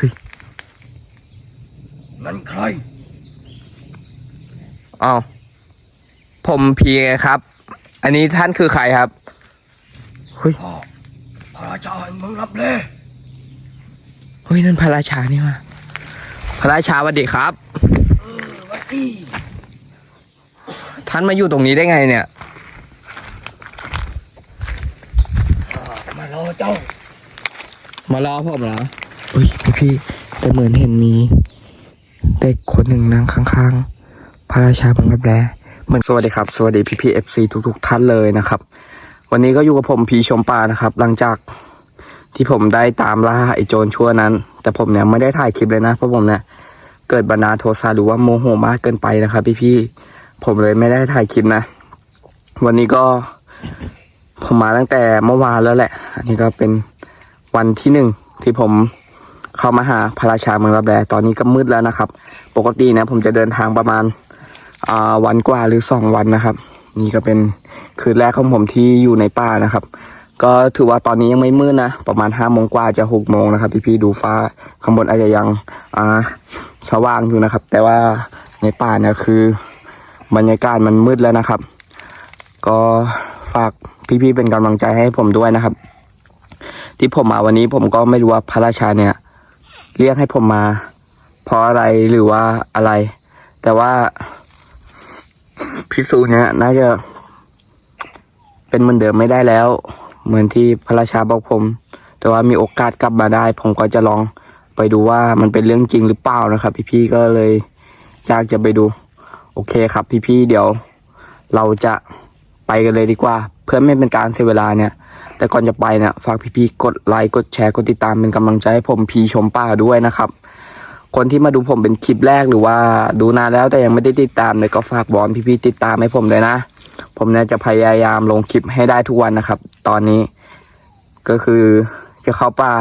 ฮ้ยนั่นใครอ้าวผมพีไงครับ อันนี้ท่านคือใครครับเฮ้ยพ่อพระราชาแห่งเมืองรับเลเฮ้ยนั่นพระราชานี่มาพระราชาสวัสดีครับ เออวัดดีท่านมาอยู่ตรงนี้ได้ไงเนี่ยข้ามารอเจ้า มารอผมเหรอ เฮ้ยพี่พี่แต่เหมือนเห็นมีเด็กคนหนึ่งนั่งข้างๆ พระราชาบังรับแลเหมือนสวัสดีครับ สวัสดีพี่พี่เอฟซีทุกๆ ท่านเลยนะครับ วันนี้ก็อยู่กับผมพีชมปานะครับ หลังจากที่ผมได้ตามล่าไอ้โจรชั่วนั้น แต่ผมเนี่ยไม่ได้ถ่ายคลิปเลยนะ เพราะผมเนี่ยเกิดบันดาโทสะหรือว่าโมโหมากเกินไปนะครับ พี่พี่ผมเลยไม่ได้ถ่ายคลิปนะ วันนี้ก็ผมมาตั้งแต่เมื่อวานแล้วแหละ อันนี้ก็เป็นวันที่หนึ่งที่ผม เข้ามาหาพระราชาเมืองรับแลตอนนี้ก็มืดแล้วนะครับ ปกตินี่ยผมจะเดินทางประมาณาวันกว่าหรือสองวันนะครับ นี่ก็เป็นคืนแรกของผมที่อยู่ในป่านะครับ ก็ถือว่าตอนนี้ยังไม่มืดนะประมาณห้าโมงกว่าจะหกโมงนะครับพี่ๆดูฟ้าข้างบนอาจจะยังสว่างอยู่นะครับ แต่ว่าในป่าเนี่ยคือบรรยากาศมันมืดแล้วนะครับ ก็ฝากพี่ๆเป็นกำลังใจให้ผมด้วยนะครับ ที่ผมมาวันนี้ผมก็ไม่รู้ว่าพระราชาเนี่ย เรียกให้ผมมา เพราะอะไรหรือว่าอะไร แต่ว่าพิสูจน์เนี่ยน่าจะ เป็นเหมือนเดิมไม่ได้แล้ว เหมือนที่พระราชาบอกผม แต่ว่ามีโอกาสกลับมาได้ ผมก็จะลองไปดูว่ามันเป็นเรื่องจริงหรือเปล่านะครับ พี่ๆก็เลยอยากจะไปดู โอเคครับ พี่ๆเดี๋ยว เราจะไปกันเลยดีกว่า เพื่อไม่เป็นการเสียเวลาเนี่ย แต่ก่อนจะไปเนี่ยฝากพี่ๆกดไลค์กดแชร์กดติดตามเป็นกำลังใจให้ผมพีชมป่าด้วยนะครับ คนที่มาดูผมเป็นคลิปแรกหรือว่าดูนานแล้วแต่ยังไม่ได้ติดตามเลยก็ฝากบอลพี่ๆติดตามให้ผมเลยนะ ผมเนี่ยจะพยายามลงคลิปให้ได้ทุกวันนะครับ ตอนนี้ก็คือจะเข้าป่า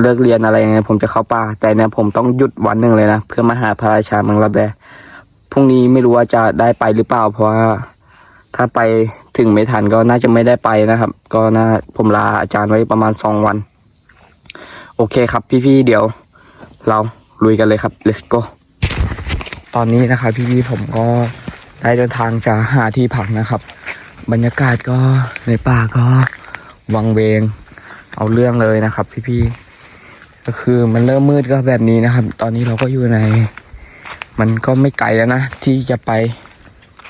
เลิกเรียนอะไรยังไงผมจะเข้าป่า แต่เนี่ยผมต้องหยุดวันหนึ่งเลยนะเพื่อมาหาพระราชาเมืองรับแลพรุ่งนี้ไม่รู้ว่าจะได้ไปหรือเปล่า เพราะว่าถ้าไป ถึงไม่ทันก็น่าจะไม่ได้ไปนะครับ ก็น่าผมลาอาจารย์ไว้ประมาณสองวัน โอเคครับพี่ๆเดี๋ยว เราลุยกันเลยครับ let's go ตอนนี้นะครับพี่ๆผมก็ได้เดินทางจะหาที่พักนะครับ บรรยากาศก็ในป่าก็วังเวง เอาเรื่องเลยนะครับ พี่ๆก็คือมันเริ่มมืดก็แบบนี้นะครับ ตอนนี้เราก็อยู่ใน มันก็ไม่ไกลแล้วนะที่จะไป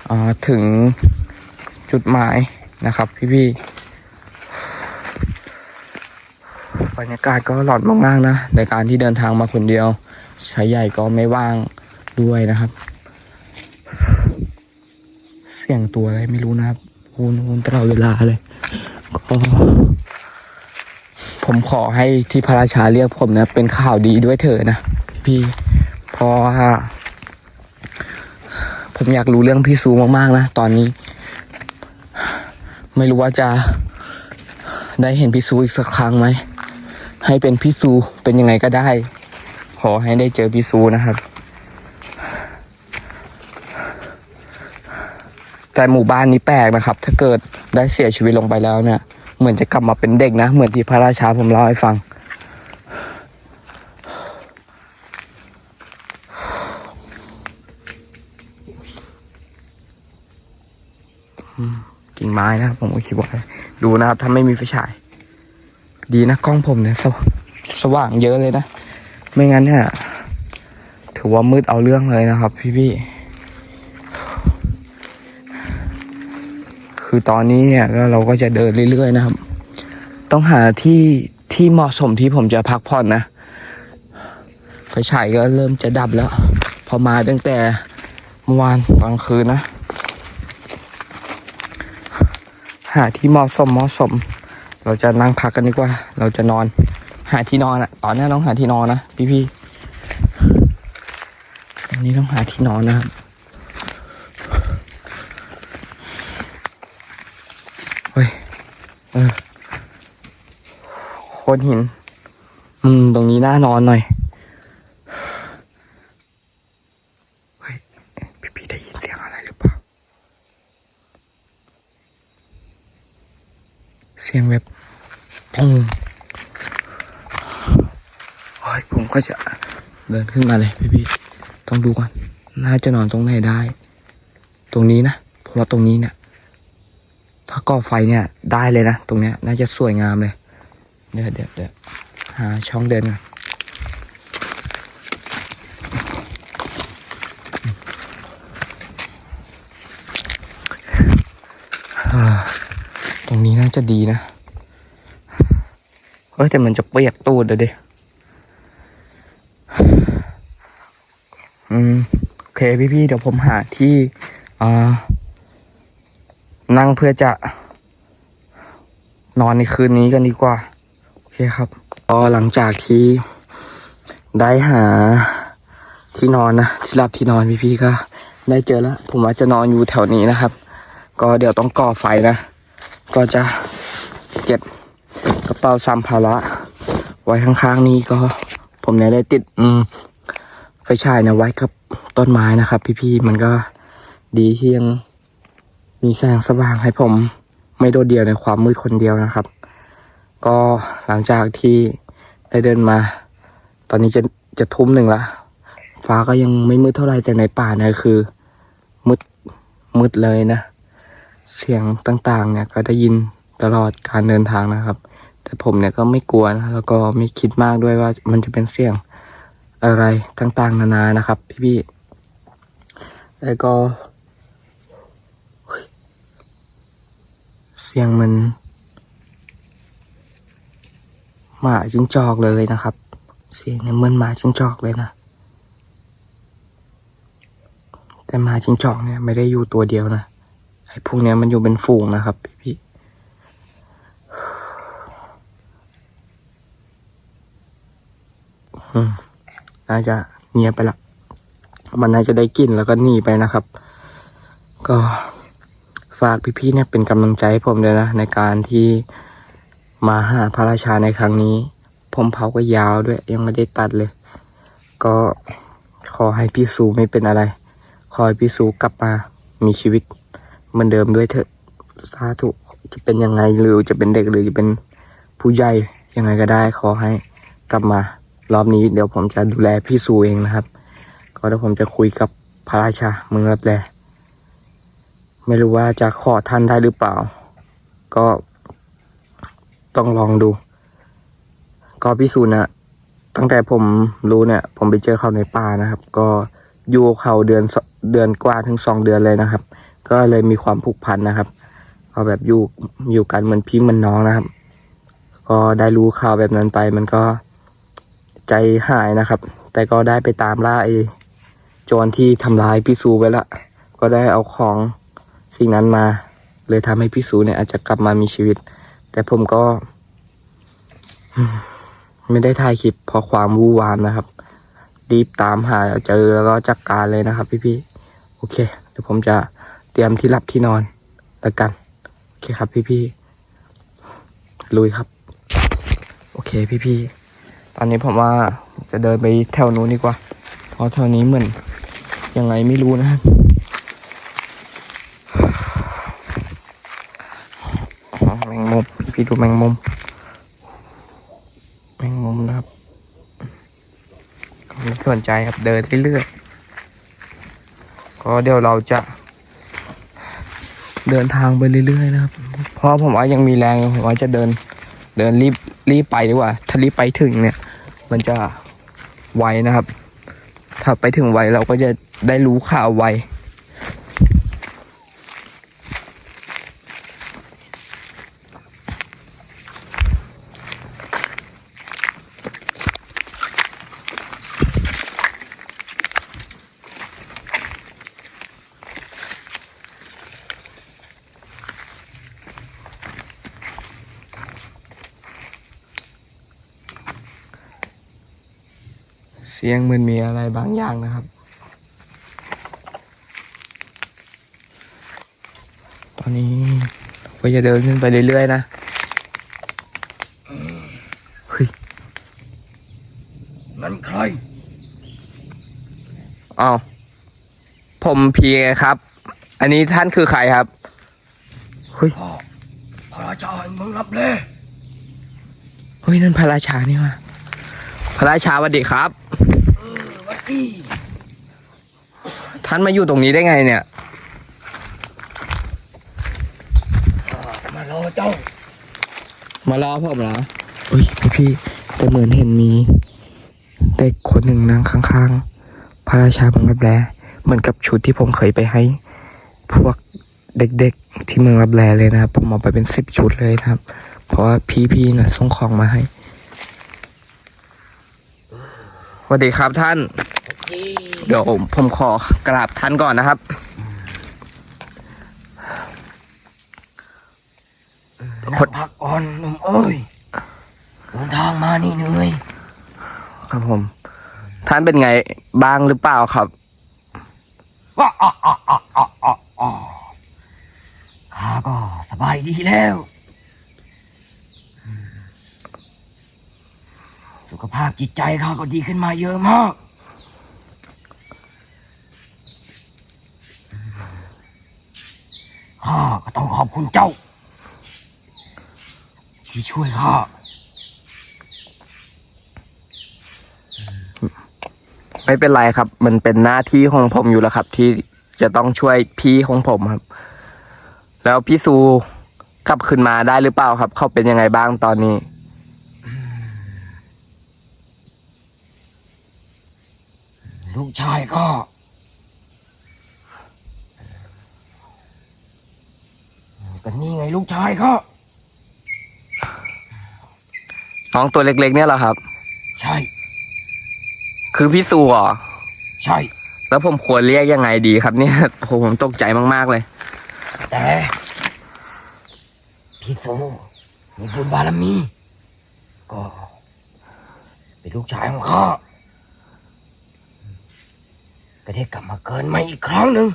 อ่าถึง จุดหมายนะครับ พี่ๆบรรยากาศก็หลอนมากๆนะ ในการที่เดินทางมาคนเดียวชายใหญ่ก็ไม่ว่างด้วยนะครับ เสียงตัวอะไรไม่รู้นะครับฮูนฮูนตลอดเวลาเลยก็ผมขอให้ที่พระราชาเรียกผมนะ เป็นข่าวดีด้วยเถอะนะพี่เพราะว่าผมอยากรู้เรื่องพี่ซูมากๆนะตอนนี้ ไม่รู้ว่าจะได้เห็นพี่ซูอีกสักครั้งไหม ให้เป็นพี่ซูเป็นยังไงก็ได้ ขอให้ได้เจอพี่ซูนะครับ แต่หมู่บ้านนี้แปลกนะครับ ถ้าเกิดได้เสียชีวิตลงไปแล้วเนี่ย เหมือนจะกลับมาเป็นเด็กนะ เหมือนที่พระราชาผมเล่าให้ฟังอืม กิ่งไม้นะครับผมก็คิดว่าดูนะครับถ้าไม่มีไฟฉาย ดีนะกล้องผมเนี่ยสวสว่างเยอะเลยนะ ไม่งั้นเนี่ยถือว่ามืดเอาเรื่องเลยนะครับ พี่ๆคือตอนนี้เนี่ยก็เราก็จะเดินเรื่อยๆนะครับ ต้องหาที่ที่เหมาะสมที่ผมจะพักผ่อนนะไฟฉายก็เริ่มจะดับแล้ว พอมาตั้งแต่เมื่อวานตอนคืนนะ หาที่เหมาะสมเหมาะสม เราจะนั่งพักกันดีกว่า เราจะนอน หาที่นอนอะตอนนี้ต้องหาที่นอนนะพี่พี่ๆตอนนี้ต้องหาที่นอนนะครับเฮ้ยเออโคนหิน อืม ตรงนี้น่านอนหน่อย เฮ้ย พี่พี่ๆได้ยินเสียงอะไรหรือเปล่า เสียงแบบปุ้งโอ้ฮ้ยผมก็จะเดินขึ้นมาเลยพี่พี่ๆต้องดูก่อน น่าจะนอนตรงไหนได้ ตรงนี้นะ เพราะว่าตรงนี้เนี่ย ถ้าก่อไฟเนี่ยได้เลยนะ ตรงเนี้ย น่าจะสวยงามเลย เดี๋ยวเดี๋ยวเดี๋ยวหาช่องเดินก่อนอ่าตรงนี้น่าจะดีนะ เฮ้ยแต่มันจะเปียกตูดเลยดิอืมโอเคพี่ๆเดี๋ยวผมหาที่อ่านั่งเพื่อจะนอนในคืนนี้กันดีกว่า โอเคครับก็หลังจากที่ได้หาที่นอนนะที่รับที่นอนพี่ๆก็ได้เจอแล้ว ผมว่าจะนอนอยู่แถวนี้นะครับ ก็เดี๋ยวต้องก่อไฟนะ ก็จะเก็บกระเป๋าสัมภาระ ไว้ข้างๆนี้ก็ ผมเนี่ยได้ติด อืม ไฟฉายนี่ยไว้กับต้นไม้นะครับ พี่ๆมันก็ดีที่ยังมีแสงสว่างให้ผม ไม่โดดเดี่ยวในความมืดคนเดียวนะครับ ก็หลังจากที่ได้เดินมา ตอนนี้จะจะทุ่มหนึ่งละฟ้าก็ยังไม่มืดเท่าไหร่แต่ในป่าเนี่ยคือ มืดมืดเลยนะ เสียงต่างๆ เนี่ยก็ได้ยินตลอดการเดินทางนะครับ แต่ผมเนี่ยก็ไม่กลัวนะแล้วก็ไม่คิดมากด้วยว่ามันจะเป็นเสียงอะไรต่างๆ นานานะครับ พี่ๆแล้วก็เสียงมันหมาจิ้งจอกเลยนะครับ เสียงเนี่ยเหมือนหมาจิ้งจอกเลยนะแต่หมาจิ้งจอกเนี่ยไม่ได้อยู่ตัวเดียวนะ ไอ้พวกเนี้ยมันอยู่เป็นฝูงนะครับ พี่ๆน่าจะเงียบไปละ มันน่าจะได้กลิ่นแล้วก็หนีไปนะครับ ก็ฝากพี่ๆเนี่ยเป็นกำลังใจให้ผมด้วยนะ ในการที่มาหาพระราชาในครั้งนี้ ผมเผาก็ยาวด้วย ยังไม่ได้ตัดเลย ก็ขอให้พี่สูไม่เป็นอะไร ขอให้พี่สูกลับมามีชีวิต เหมือนเดิมด้วยเถอะสาธุจะเป็นยังไงหรือจะเป็นเด็กหรือจะเป็นผู้ใหญ่ยังไงก็ได้ขอให้กลับมา รอบนี้เดี๋ยวผมจะดูแลพี่สูเองนะครับ ก็เดี๋ยวผมจะคุยกับพระราชาเมืองรับแลไม่รู้ว่าจะขอท่านได้หรือเปล่า ก็ต้องลองดู ก็พิสูนะตั้งแต่ผมรู้เนี่ย ผมไปเจอเขาในป่านะครับ ก็อยู่เขาเดือนเดือนกว่าถึงสองเดือนเลยนะครับ ก็เลยมีความผูกพันนะครับเอาแบบอยู่อยู่กันเหมือนพี่เหมือนน้องนะครับ ก็ได้รู้ข่าวแบบนั้นไป มันก็ใจหายนะครับ แต่ก็ได้ไปตามล่าไอ้โจรที่ทำร้ายพี่สูไว้ละก็ได้เอาของสิ่งนั้นมา เลยทำให้พี่สูเนี่ยอาจจะกลับมามีชีวิต แต่ผมก็ ไม่ได้ถ่ายคลิปเพราะความวู่วามนะครับรีบตามหาเจอแล้วก็จัดกการเลยนะครับ พี่ๆโอเค เดี๋ยวผมจะ เตรียมที่รับที่นอนแล้วกัน โอเคครับพี่ๆลุยครับ โอเคพี่ๆตอนนี้ผมว่าจะเดินไปแถวนู้นดีกว่า เพราะแถวนี้เหมือนยังไงไม่รู้นะครับแมงมุมพี่ดูแมงมุมแมงมุมนะครับไม่สนใจครับเดินเรื่อยๆก็เดี๋ยวเราจะ เดินทางไปเรื่อยๆนะครับ เพราะผมว่ายังมีแรงผมว่าจะเดิน เดินรีบรีบไปดีกว่า ถ้ารีบไปถึงเนี่ย มันจะไวนะครับ ถ้าไปถึงไวเราก็จะได้รู้ข่าวไว เสียงเหมันมีอะไรบางอย่างนะครับ ตอนนี้ก็จะเดินขึ้นไปเรื่อยๆนะเฮ้ยนั่นใครอ้าวผมพีไงครับ อันนี้ท่านคือใครครับเฮ้ยพ่อพระราชาแห่งเมืองรับแลเฮ้ยนั่นพระราชานี่มาพระราชาสวัสดีครับเออวัดดี ท่านมาอยู่ตรงนี้ได้ไงเนี่ยข้ามารอเจ้า มารอผมเหรออุ้ยพี่พี่แต่เหมือนเห็นมีเด็กคนหนึ่งนั่งข้างๆ พระราชาเมืองรับแลเหมือนกับชุดที่ผมเคยไปให้ พวกเด็กๆที่เมืองรับแลเลยนะครับผมเอาไปเป็นสิบชุดเลยนะครับ เพราะว่าพี่ๆน่ะส่งของมาให้สวัสดีครับท่านวัดดี เดี๋ยวผมขอกราบท่านก่อนนะครับนั่งพักก่อนหนุ่มเอ้ยเดินทางมานี่เหนื่อยครับผม ท่านเป็นไงบ้างหรือเปล่าครับว้าอะอะอะอะอะอะข้าก็สบายดีแล้วอืมสุขภาพจิตใจข้าก็ดีขึ้นมาเยอะมาก ข้าก็ต้องขอบคุณเจ้า ที่ช่วยข้าไม่เป็นไรครับ มันเป็นหน้าที่ของผมอยู่แล้วครับ ที่จะต้องช่วยพี่ของผมครับ แล้วพี่ซูกลับขึ้นมาได้หรือเปล่าครับ เขาเป็นยังไงบ้างตอนนี้ ลูกชายก็ ก็นี่ไงลูกชายก็น้องตัวเล็กๆ เนี่ยเหรอครับ ใช่ คือพี่ซูเหรอ ใช่ แล้วผมควรเรียกยังไงดีครับเนี่ย ผมตกใจมากๆเลย แต่พี่โซมีบุญบารมี ก็ เป็นลูกชายของข้าก็ได้กลับมาเกินมาอีกครั้งหนึ่ง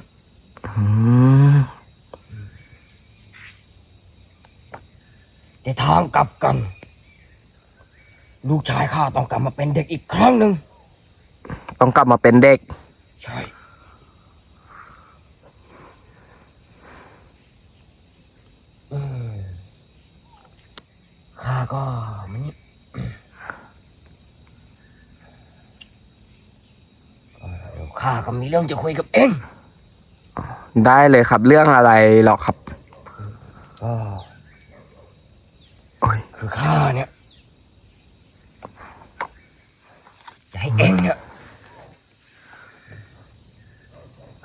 แต่ทางกลับกัน ลูกชายข้าต้องกลับมาเป็นเด็กอีกครั้งหนึ่งต้องกลับมาเป็นเด็ก ใช่ อืมข้าก็มันเอ่อข้าก็มีเรื่องจะคุยกับเอง ได้เลยครับเรื่องอะไรหรอครับ ก็โอ้ย คือข้าเนี่ย จะให้เองเนี่ย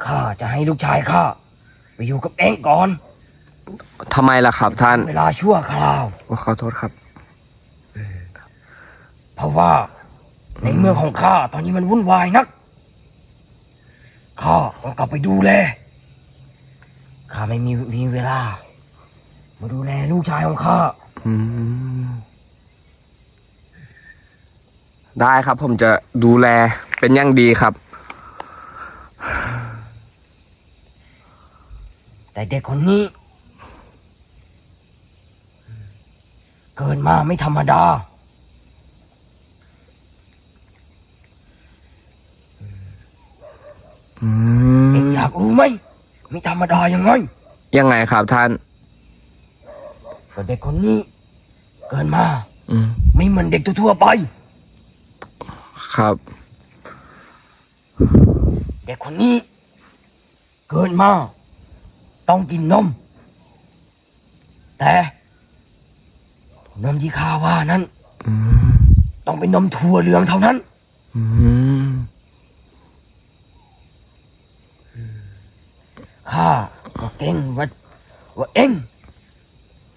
ข้าจะให้ลูกชายข้าไปอยู่กับเองก่อน ทำไมล่ะครับท่าน เวลาชั่วคราว ขอโทษครับ เพราะว่าในเมืองของข้าตอนนี้มันวุ่นวายนัก ข้าต้องกลับไปดูแล ข้าไม่มีมีเวลา มาดูแลลูกชายของข้า อืม ได้ครับ ผมจะดูแลเป็นอย่างดีครับ แต่เด็กคนนี้ เกินมาไม่ธรรมดา อืเองมอยากรู้ไหมไม่ธรรมดายังไงยังไงครับท่าน ก็เด็กคนนี้ เกินมา อืม ไม่เหมือนเด็กทั่วๆไป ครับ เด็กคนนี้ เกินมา ต้องกินนม แต่นมที่ข้าว่านั้นอืมต้องเป็นนมถั่วเหลืองเท่านั้นอืมข้าก็เก่งว่าว่าเอง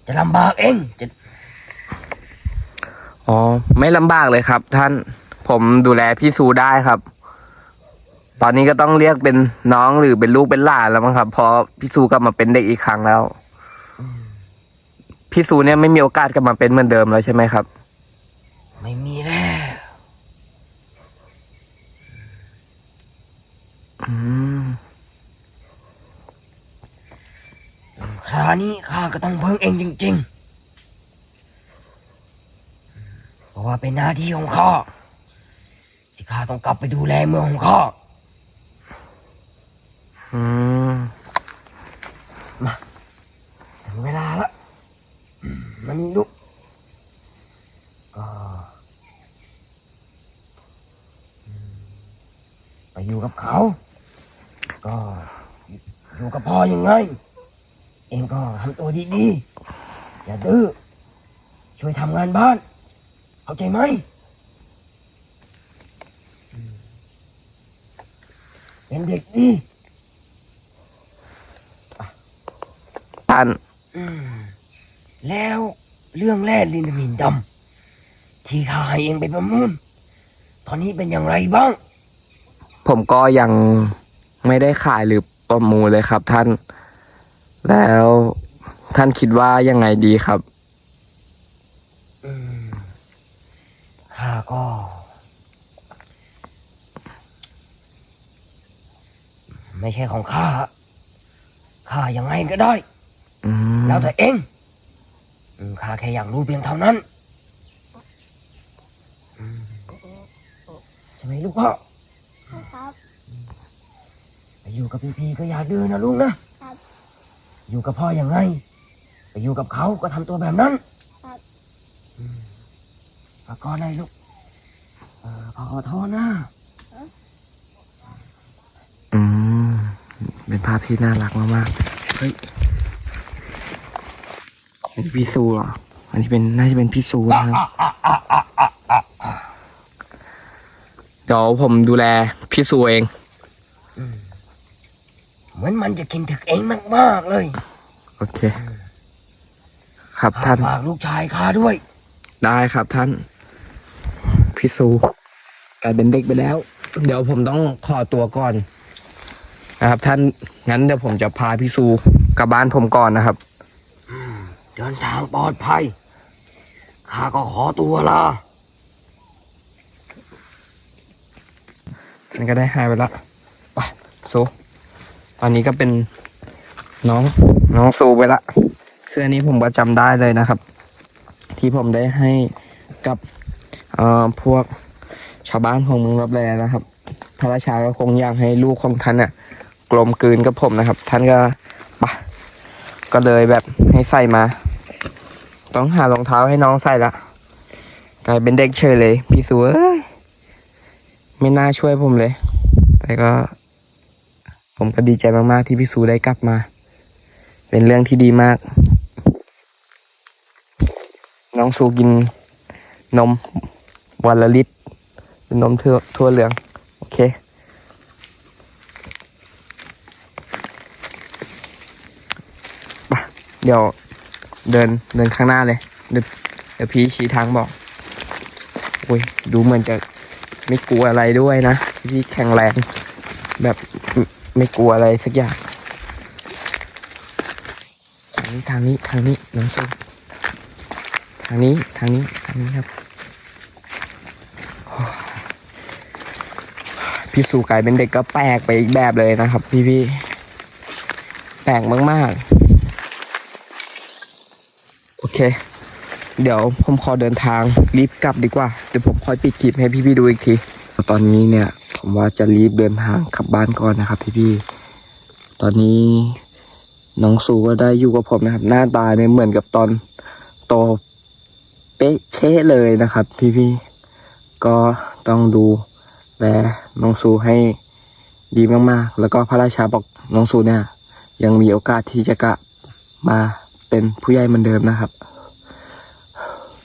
จะลำบากเองจะอ๋อ ไม่ลำบากเลยครับท่าน ผมดูแลพี่ซูได้ครับ ตอนนี้ก็ต้องเรียกเป็นน้องหรือเป็นลูกเป็นหลานแล้วมั้งครับ เพอพี่ซูกลับมาเป็นเด็กอีกครั้งแล้ว พี่ซูเนี่ยไม่มีโอกาสกลับมาเป็นเหมือนเดิมแล้วใช่ไหมครับ ไม่มีแล้วอืมคราวนี้ข้าก็ต้องเพิ่งเองจริงๆ เพราะว่าเป็นหน้าที่ของข้า ข้าต้องกลับไปดูแลเมืองของข้าอืมถึงเวลาละอืมมานี่ลูกก็ไปอยู่กับเขา ก็อยู่กับพ่อยังไง เองก็ทำตัวดีๆ อย่าดื้อ ช่วยทำงานบ้าน เข้าใจไหม เป็นเด็กดีท่านอืมแล้วเรื่องแร่ลินดามินดำที่ข้าให้เองไปประมูล ตอนนี้เป็นอย่างไรบ้าง ผมก็ยังไม่ได้ขายหรือประมูลเลยครับ ท่าน แล้วท่านคิดว่ายังไงดีครับอืมข้าก็ ไม่ใช่ของข้า ข้ายังไงก็ได้ อืมแล้วแต่เองอืมข้าแค่อยากรู้เพียงเท่านั้นอืมใช่ไหมลูกพ่อครับ ไปอยู่กับพี่พีก็อย่าดื้อนะลูกนะครับ อยู่กับพ่ออย่างไง ไปอยู่กับเขาก็ทำตัวแบบนั้นครับอืมแล้วก็ได้ลูกเออพ่อขอโทษนะ อืม เป็นภาพที่น่ารักมากๆ เฮ้ยเป็นพี่ซูเหรอ อันนี้เป็นน่าจะเป็นพี่ซูนะครับเดี๋ยวผมดูแลพี่ซูเองอืมเหมือนมันจะกินถึกเองมากๆเลย โอเค ครับข้าท่าน ฝากลูกชายข้าด้วย ได้ครับท่าน พี่ซูกลายเป็นเด็กไปแล้ว เดี๋ยวผมต้องขอตัวก่อน นะครับ ท่านงั้นเดี๋ยวผมจะพาพี่ซูกลับบ้านผมก่อนนะครับเดินทางปลอดภัย ข้าก็ขอตัวลาท่านก็ได้หายไปแล้วไปซูตอนนี้ก็เป็นน้องน้องซูไปละคืออันนี้ผมก็จำได้เลยนะครับ ที่ผมได้ให้กับเอ่อพวกชาวบ้านของเมืองรับแลนะครับ พระราชาก็คงอยากให้ลูกของท่านน่ะก ลมกลืนกับผมนะครับ ท่านก็ปะก็เลยแบบให้ใส่มา ต้องหารองเท้าให้น้องใส่ละกลายเป็นเด็กเฉยเลย พี่สูเอ้ยไม่น่าช่วยผมเลย แต่ก็ ผมก็ดีใจมากๆที่พี่สูได้กลับมา เป็นเรื่องที่ดีมาก น้องสูกินนมวันละลิตรเป็นนมทั่วทั่วเหลือง โอ เดี๋ยวเดินเดินข้างหน้าเลย เดี๋ยวเดี๋ยวพี่ชี้ทางบอกอุ้ยดูเหมือนจะไม่กลัวอะไรด้วยนะพี่แข็งแรงแบบไม่กลัวอะไรสักอย่างทางนี้ทางนี้ทางนี้น้องชมทางนี้ทางนี้ทางนี้ครับพี่สู่กลายเป็นเด็กก็แปลกไปอีกแบบเลยนะครับ พี่พี่ๆแปลกมาก ๆ เค เดี๋ยวผมขอเดินทางรีบกลับดีกว่า เดี๋ยวผมคอยปิดคลิปให้พี่ๆดูอีกที ตอนนี้เนี่ย ผมว่าจะรีบเดินทางกลับบ้านก่อนนะครับ พี่ๆ ตอนนี้น้องสูก็ได้อยู่กับผมนะครับ หน้าตาเนี่ยเหมือนกับตอนโตเป๊ะเช่เลยนะครับ พี่ๆ ก็ต้องดูแลน้องสูให้ดีมากๆ แล้วก็พระราชาบอกน้องสูเนี่ย ยังมีโอกาสที่จะกลับมา เป็นผู้ใหญ่เหมือนเดิมนะครับ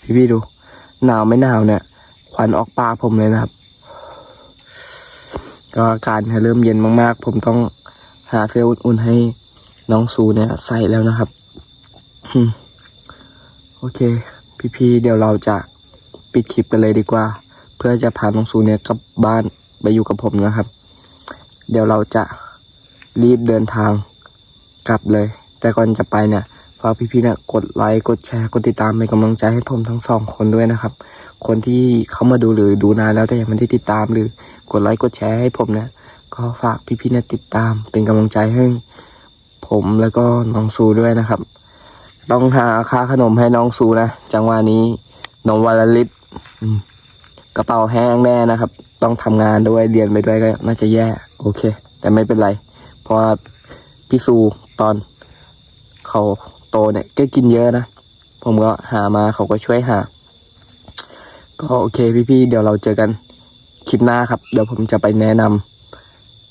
พี่พี่ดู หนาวไม่หนาวเนี่ยควันออกปากผมเลยนะครับ ก็อากาศเริ่มเย็นมากๆ ผมต้องหาเสื้ออุ่นๆให้น้องซูเนี่ยใส่แล้วนะครับโอเค พี่ๆเดี๋ยวเราจะปิดคลิปกันเลยดีกว่า เพื่อจะพาน้องซูเนี่ยกลับบ้านไปอยู่กับผมนะครับ เดี๋ยวเราจะรีบเดินทางกลับเลย แต่ก่อนจะไปเนี่ย ฝากพี่ๆนี่ยกดไลค์กดแชร์กดติดตามเป็นกำลังใจให้ผมทั้งสองคนด้วยนะครับ คนที่เข้ามาดูหรือดูนานแล้วแต่ยังไม่ได้ติดตามหรือกดไลค์กดแชร์ให้ผมนี่ยก็ฝากพี่ๆนี่ยติดตามเป็นกำลังใจให้ ผมแล้วก็น้องซูด้วยนะครับ ต้องหาค่าขนมให้น้องซูนะจังหวะนี้นมวันละลิตรกระเป๋าแห้งแน่นะครับ ต้องทำงานด้วยเรียนไปด้วยก็น่าจะแย่ โอเค แต่ไม่เป็นไร เพราะพี่ซูตอนเขา โตเนี่ยก็กินเยอะนะ ผมก็หามาเขาก็ช่วยหา ก็โอเคพี่ๆเดี๋ยวเราเจอกันคลิปหน้าครับ เดี๋ยวผมจะไปแนะน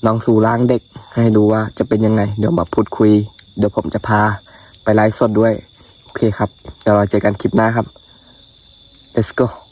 น้องสู่ร่างเด็ก ให้ดูว่าจะเป็นยังไง เดี๋ยวมาพูดคุย เดี๋ยวผมจะพาไปไลฟ์สดด้วย โอเคครับ เดี๋ยวเราเจอกันคลิปหน้าครับ let's go